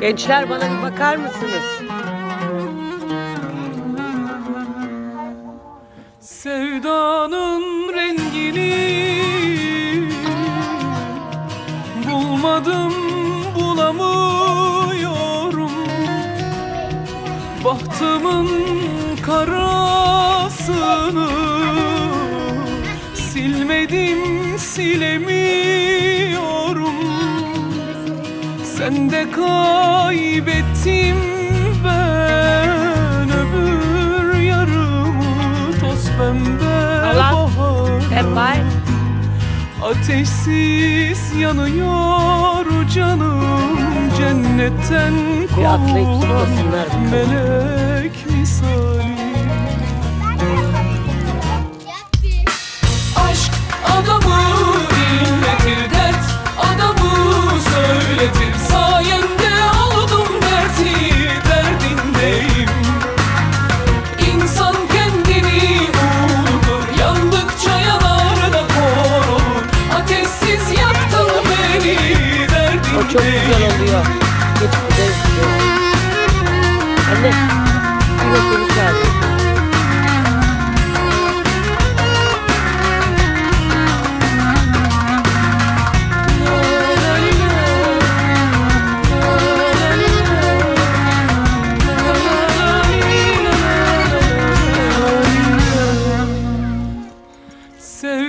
Gençler bana bir bakar mısınız? Sevdanın rengini Bulmadım bulamıyorum Bahtımın karasını Silmedim silemiyorum Sen de kaybettim ben öbür yarımı toz pembe bahar. Ateşsiz yanıyor canım cennetten kovulan melek misali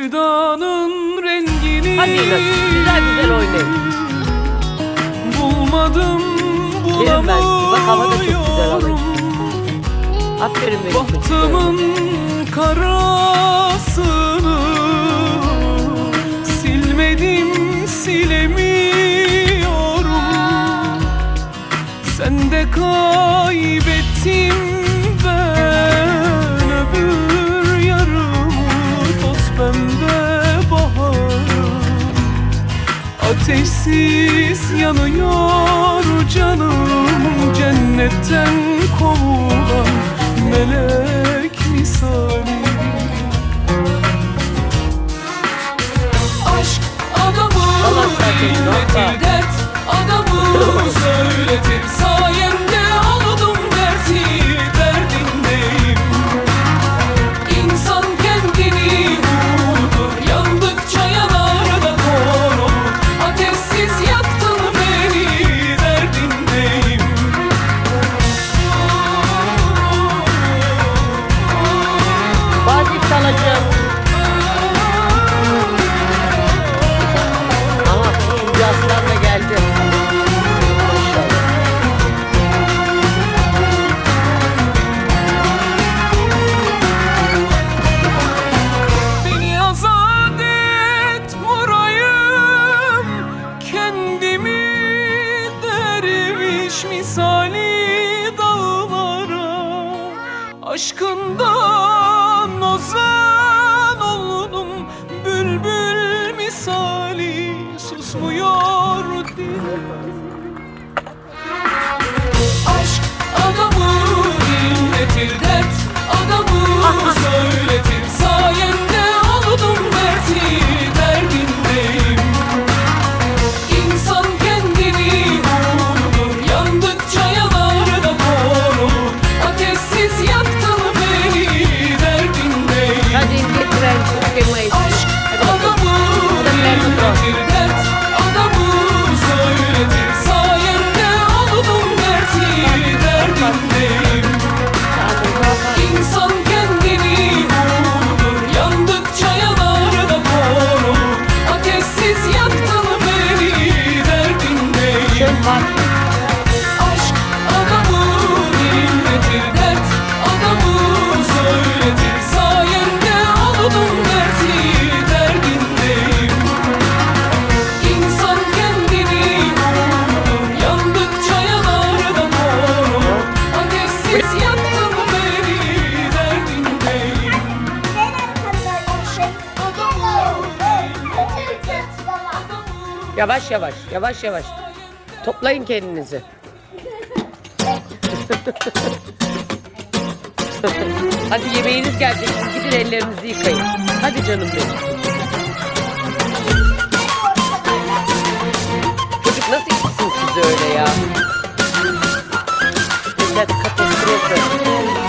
Sevdanın rengini Hadi güzel güzel oynayın. Bulmadım. Bak hava da çok güzel Aferin benim çocuklarıma. Bahtımın karasını Silmedim silemiyorum. Sen de kaybettim ben öbür yarımı Toz pembe Ateşsiz yanıyor canım Cennetten kovulan Aşkından ozan adamı dinletir Yavaş yavaş, yavaş yavaş. Toplayın kendinizi. Hadi yemeğiniz gelecek. Gidin ellerinizi yıkayın. Hadi canım benim. Çocuk nasıl gitsin size öyle ya? hayat katastrofu.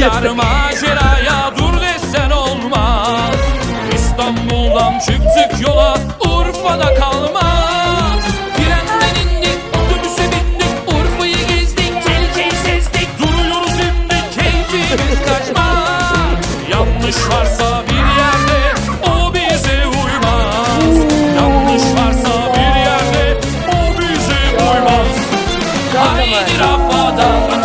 Koşar maceraya dur desen olmaz. İstanbul'dan çıktık yola Urfa'da kalmaz. Trenden indik otobüse bindik Urfa'yı gezdik tehlikeyi sezdik. Duruyoruz şimdi keyfimiz kaçmaz. Yanlış varsa bir yerde o bize uymaz. Yanlış varsa bir yerde o bize uymaz. Haydi rafadan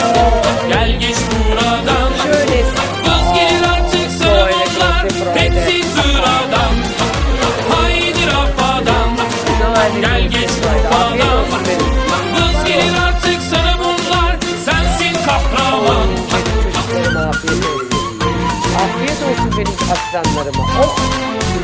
たくさんなるもおっ